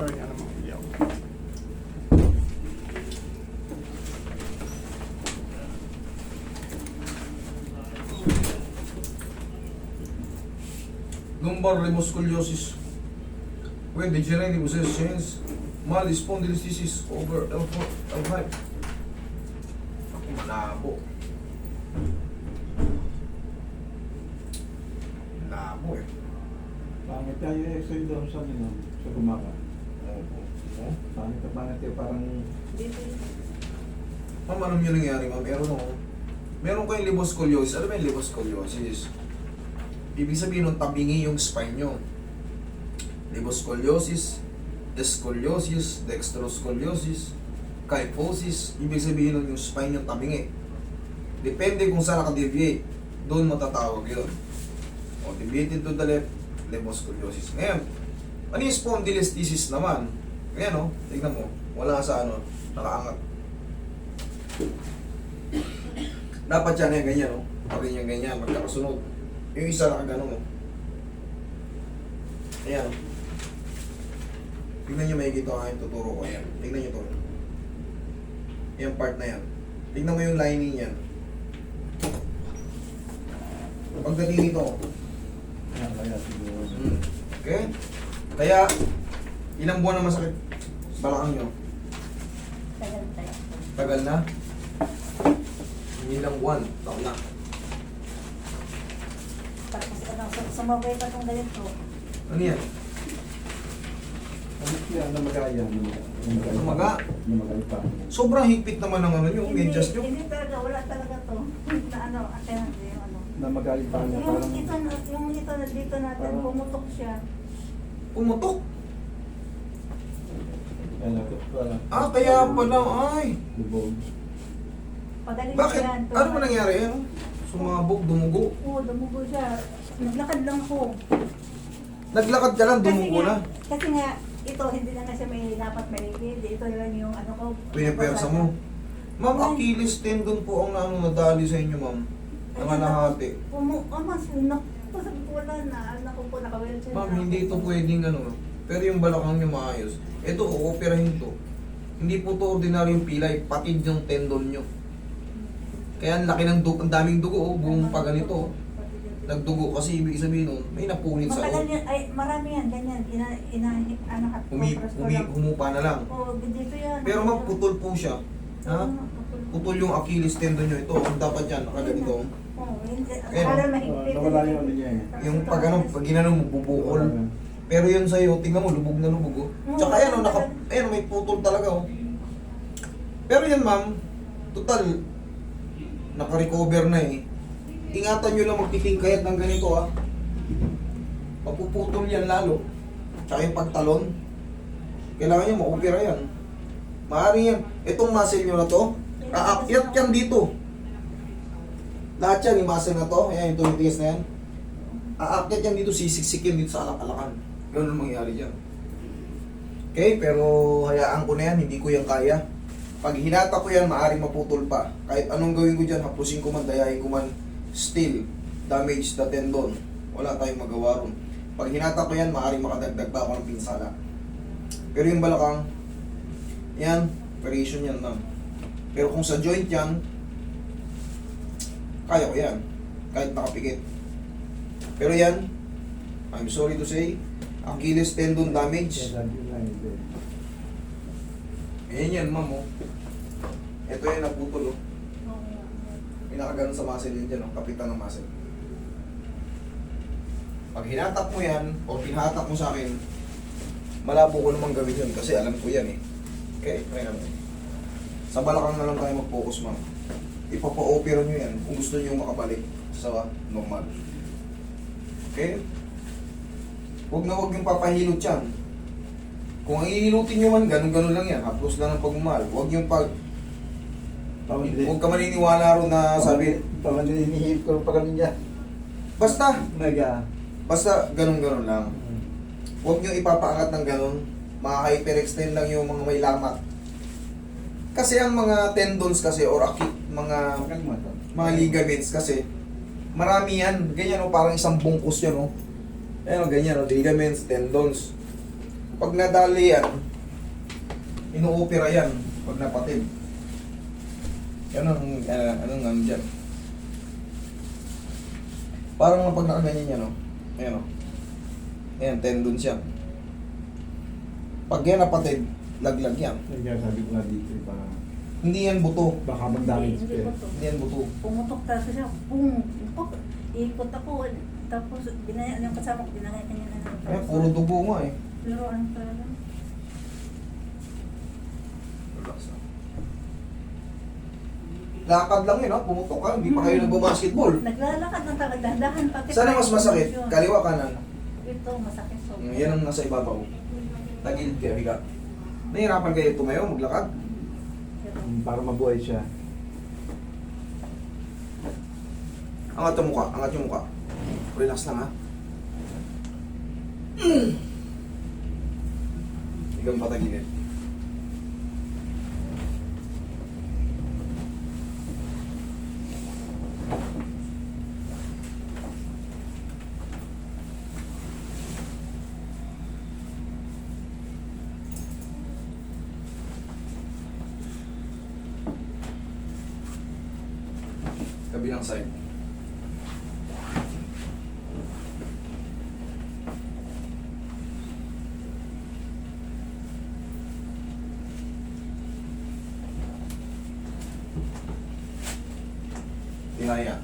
Sorry, ano mo, lumbar rhemoscoliosis when degenerative process change mild spondylolisthesis over L4, L5 ako malabo. Malabo eh. Pangit tayo eh, sa doon sa ano, sa gumaka. Oh. Pangit na pangit yun, parang Ma'am, anong yung nangyari ma'am? Meron ako. Meron kayong liboscoliosis. Ano ba yung liboscoliosis? Ibig sabihin nung tabingi yung spine nyo. Liboscoliosis, scoliosis, dextroscoliosis, kyphosis. Ibig sabihin nun yung spine yung tabingi. Depende kung saan nakadeviate. Doon matatawag yun. O, deviated to the left, liboscoliosis. Ngayon, ano yung spondylolisthesis naman? Ayan o, tignan mo. Wala sa ano, nakaangat. Dapat yan yan, ganyan, no? Pati yan ganyan, magkakasunod. Yung isa nakagano mo. Ayan, no? Tingnan nyo may gito ang tuturo ko. Ayan. Tingnan nyo to. Yung part na yan. Tingnan mo yung lining yan. Pagdating nito, yan, kaya siguro. mm, okay? Kaya, ilang buwan na masakit balakang nyo? Tagal tayo. Tagal na? Hindi lang buwan, taon na. Tapos ano, sum- sumabay pa itong ganito. Ano yan? Ano siya, namagaya, namagaya. Namaga? Namagay pa. Sobrang higpit naman ng ano nyo, medyas nyo. Hindi talaga, wala talaga to. Na ano, ate yung ano. Namagay pa niya, Yung parang... ito, na- yung ito na dito natin, pumutok siya. Pumutok. Yan, ito, parang... Ah, kaya pala, ay. Lubog. Pagaling Bakit? siya. Ano ba nangyari? Ano? Sumabog, dumugo. Oo, dumugo siya. Naglakad lang ko. Naglakad ka lang, Kasi dumugo nga, na. kasi nga, ito, hindi na nga siya may dapat may Ito lang yung ano ko. Pinipersa mo. Ma'am, Achilles tendon po ang ano, nadali sa inyo, ma'am. Nanganahati. Pumu, oh, mas, nak, sabi ko wala na, anak ko po, naka-wheelchair Ma'am, na hindi ito pwedeng ano. Pero yung balakang nyo maayos. Ito, uoperahin to. Hindi po to ordinary yung pilay, patid yung tendon nyo. Kaya ang laki ng dugo, ang daming dugo, oh, buong pa ganito. oh. Nagdugo kasi ibig sabihin nun, may napunit sa Matagal loob. yan, ay marami yan, ganyan, ina, ina, ano, at Umi, compress ko umi, lang. humupa na lang. Oo, dito yan. Pero ma'am, putol po siya. Ha? Oo, putol. Putol yung Achilles tendon nyo. Ito, ang dapat yan, nakaganito. Oo, Ah, mahigpit. nawala yung ano niya eh. Yung pag ano, pag ginano mo, bubukol. Pero yun sa'yo, tingnan mo, lubog na lubog. Oh. Tsaka yan, oh, naka, ayan, may putol talaga. Oh. Pero yan ma'am, total, naka-recover na eh. Ingatan nyo lang magtitingkayat ng ganito ah. Mapuputol yan lalo. Tsaka yung pagtalon. Kailangan nyo ma-opera yan. Maaari yan. Itong muscle nyo na to, aakyat yan dito. Lahat yan, yung muscle na to, ayan, yung tumitigas na yan. Aakyat yan dito, sisiksik yan dito sa alak-alakan. Ganun ang mangyayari dyan. Okay, pero hayaan ko na yan, hindi ko yan kaya. Pag hinata ko yan, maaaring maputol pa. Kahit anong gawin ko dyan, hapusin ko man, dayahin ko man, still, damage the tendon. Wala tayong magawa ron. Pag hinata ko yan, maaaring makadagdag pa ako ng pinsala. Pero yung balakang, yan, operation yan, ma'am. Pero kung sa joint yan, kaya ko yan. Kahit nakapikit. Pero yan, I'm sorry to say, Achilles tendon damage. Ayan yan, ma'am, oh. Ito yan, naputol, oh. May nakaganon sa muscle yun dyan, oh. Kapitan ng muscle. Pag hinatak mo yan, o pinahatak mo sa akin, malabo ko namang gawin yun kasi alam ko yan, eh. Okay, try naman. Sa balakang na lang tayo mag-focus, ma'am. Ipapa-opera nyo yan kung gusto nyo makabalik sa normal. Okay? Huwag na huwag yung papahilot yan. Kung ang ihilutin nyo man, ganun-ganun lang yan. Haplos lang ng pagmamahal. Huwag yung pag... Huwag ka maniniwala ron na sabi, Parang hinihip ko pa kanina. basta, Naga. basta ganun-ganun lang. Huwag nyo ipapaangat ng ganun. Maka-hyperextend lang yung mga may lamat. Kasi ang mga tendons kasi or aki, mga mga ligaments kasi marami yan. Ganyan o, parang isang bungkus yan o. Ayan o, ganyan o, ligaments, tendons. Pag nadali yan, inuopera yan pag napatid. Yan ang, uh, anong ano dyan. Parang pag nakaganyan yan, no? Ayan, no? Ayan, tendon siya. Pag yan napatid, laglag yan. Kaya sabi ko nga dito, eh, parang Hindi yan buto. baka Hindi, mag-damage hindi ka. ko eh. to. Hindi yan buto. Pumutok talaga siya. Boom! Puk! Ikot ako. Tapos, binaya, yung kasama ko, binaya kanya na ng Ayan, puro dugo nga eh. Pero ano talaga? Lang. Lakad lang yun, no? Pumutok ka. Hindi pa kayo nagbabasketball. Naglalakad ng talaga, dahan pati. Saan ang mas masakit? Yun. Kaliwa kanan. Ito, masakit. So, Mm, Yan ang nasa ibabaw. Tagilid kayo, higa. Nahihirapan kayo tumayo, maglakad. Para mabuhay siya. Angat yung mukha, angat yung mukha. Relax lang ha. Mm. Higang Kabilang side. Tihaya.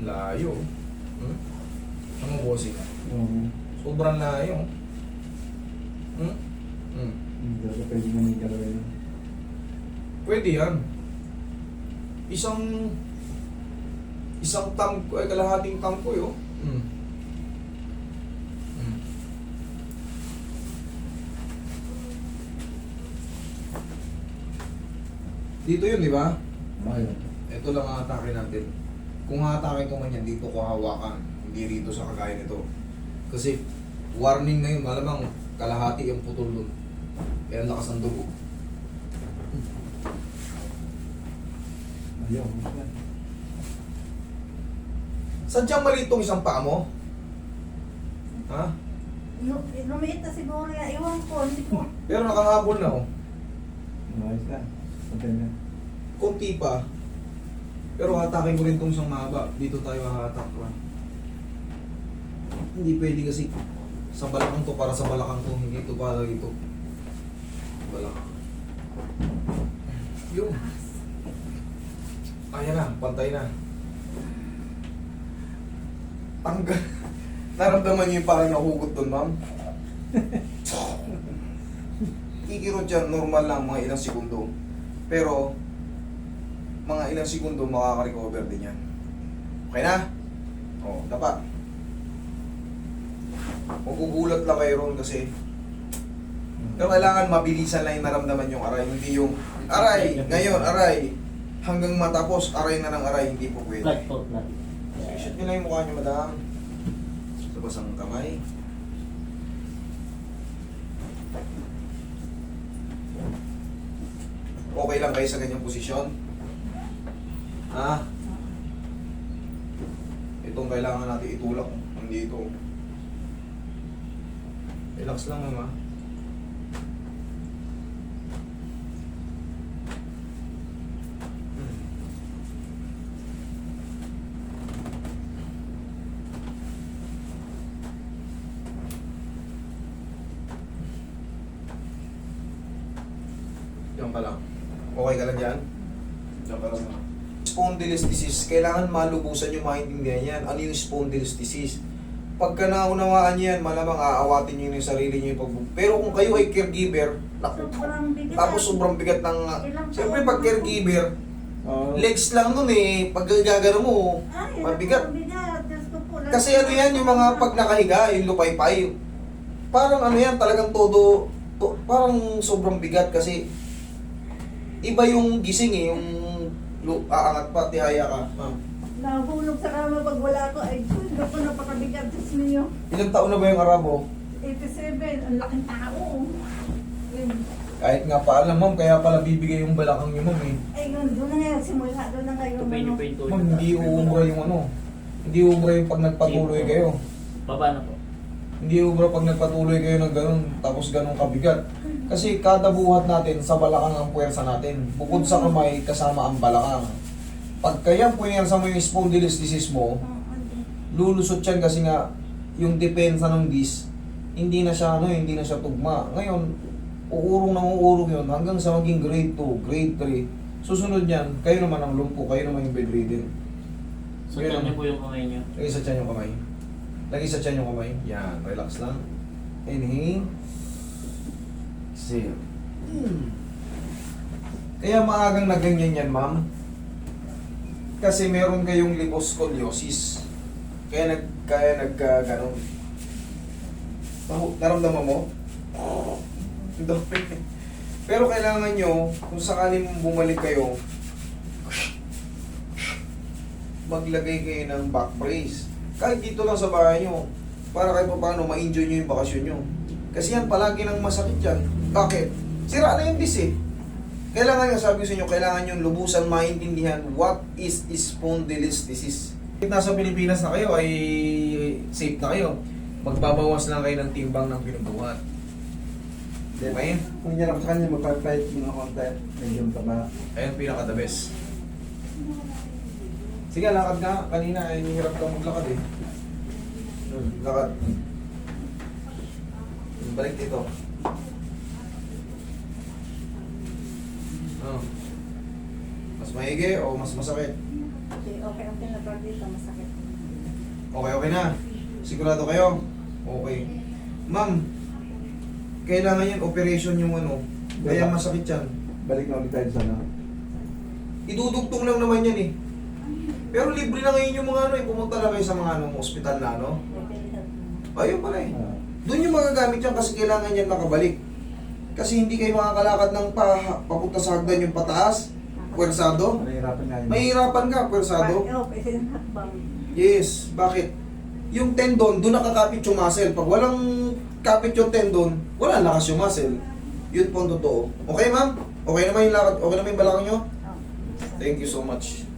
Layo. Hmm? Anong bossing? Um, Sobrang layo. Hmm? Hmm. Hindi ka pwede na may galawin. Pwede yan. Isang isang tang ay kalahating tangko yo. Hmm. Hmm. Dito yun, di ba? Ayun. Ito lang ang atake natin. Kung atake ko man yan, dito ko hawakan. Hindi rito sa kagaya nito. Kasi warning na yun, malamang kalahati yung putol dun. Kaya ang lakas ng dugo. Basta. Sadyang mali itong isang paa mo? Ha? Lu- Lumiit na siguro yan. Iwan ko, hindi ko. Pero nakahabol na oh. Ayos na. Patay na. Kunti pa. Pero hatake ko rin itong isang mahaba. Dito tayo hahatak pa. Hindi pwede kasi sa balakang to para sa balakang to. Hindi ito para dito. Balakang. Yung. Ayan na, pantay na. Tanggal. Naramdaman niyo yung parang nahugot doon, ma'am? Kikirot yan, normal lang, mga ilang segundo. Pero, mga ilang segundo makaka-recover din yan. Okay na? Oo, dapat. Magugulat lang kayo ron kasi pero kailangan mabilisan lang yung naramdaman yung aray, hindi yung aray, ngayon, aray, hanggang matapos, aray na ng aray, hindi po pwede. Flat po, flat. Shoot nyo lang yung mukha nyo, madam. Sa basang kamay. Okay lang kayo sa ganyang posisyon? Ha? Itong kailangan natin itulak. Hindi ito. Relax lang mama. Hmm. Diyan ka lang. Okay ka lang dyan? Diyan ka lang. Spondylolisthesis, kailangan malubusan yung maintindihan yan. Ano yung spondylolisthesis? Pagka naunawaan niyo yan, malamang aawatin niyo yung sarili niyo yung pag Pero kung kayo ay caregiver, naku, Sobrang bigat. tapos sobrang bigat ng... Ilang Siyempre pag caregiver, Oo. legs lang nun eh. Pag gagano mo, Ay, mabigat. Mabigat. Diyos ko po. Kasi ano yan, yung mga pag nakahiga, yung lupay-pay, parang ano yan, talagang todo, to, parang sobrang bigat kasi iba yung gising eh, yung lu, aangat pa, tihaya ka. ma'am. Nahulog sa kama pag wala ko. Ay, Diyos ko, napakabigat. Diyos niyo. Ilang taon na ba yung arabo? 87. Ang laking tao. Yun. Kahit nga pa alam ma'am, kaya pala bibigay yung balakang niyo ma'am eh. Ay, yun. Doon na ngayon. Simula. Doon na pa ano. Ma'am, hindi uumura yung ano. Hindi ubra yung pag nagpatuloy kayo. Baba na po. Hindi ubra pag nagpatuloy kayo ng ganun, tapos ganun kabigat. Kasi kada buhat natin, sa balakang ang puwersa natin. Bukod sa kamay, kasama ang balakang. Pag kaya puwersa mo yung spondylolisthesis mo, Oo, hindi. lulusot yan kasi nga yung depensa ng disc hindi na siya ano hindi na siya tugma ngayon uurong na uurong yun hanggang sa maging grade 2 grade 3 susunod yan kayo naman ang lumpo kayo naman yung bedridden So, yan ang- niyo po yung kamay niyo. lagi sa tiyan yung kamay lagi sa tiyan yung kamay yan relax lang inhale exhale Hmm. kaya maagang na ganyan yan ma'am. Kasi meron kayong liposcoliosis. Kaya nag kaya nagka ganun. Nahu- naramdaman mo? Ang pero kailangan nyo kung sakaling bumalik kayo maglagay kayo ng back brace. Kahit dito lang sa bahay nyo para kahit paano ma-enjoy nyo yung bakasyon nyo kasi yan palagi nang masakit yan bakit? sira na yung disc eh kailangan nga sabi sa inyo, kailangan yung lubusan maintindihan what is spondylolisthesis. Nasa Pilipinas na kayo ay safe na kayo. Magbabawas lang kayo ng timbang ng pinubuhat. Okay? Kung hirap sa kanya, magpa-fight mo ng konti. Medyo taba. Ayun pinaka the best. Sige, lakad nga. Kanina ay hirap kang maglakad eh. Hmm, lakad. Balik dito. Oh. Mas maigi o mas masakit? Okay, okay, okay na pag dito, masakit. Okay, okay na. Sigurado kayo? Okay. Ma'am, kailangan yan operation yung ano. Kaya masakit yan. Balik na ulit tayo sa ano. Idudugtong lang naman yan eh. Pero libre na ngayon yung mga ano eh. Pumunta na kayo sa mga ano, ospital na ano. Ayun pala eh. Doon yung magagamit yan kasi kailangan yan nakabalik. Kasi hindi kayo makakalakad ng pa, papunta sa hagdan yung pataas. Pwersado. nahihirapan nga yun. Mahihirapan ka, pwersado. Sinakbang. Yes, bakit? Yung tendon, doon nakakapit yung muscle. Pag walang kapit yung tendon, wala lakas yung muscle. Yun po ang totoo. Okay ma'am? Okay naman yung lakad? Okay naman yung balakang nyo? Oh, Thank you so much.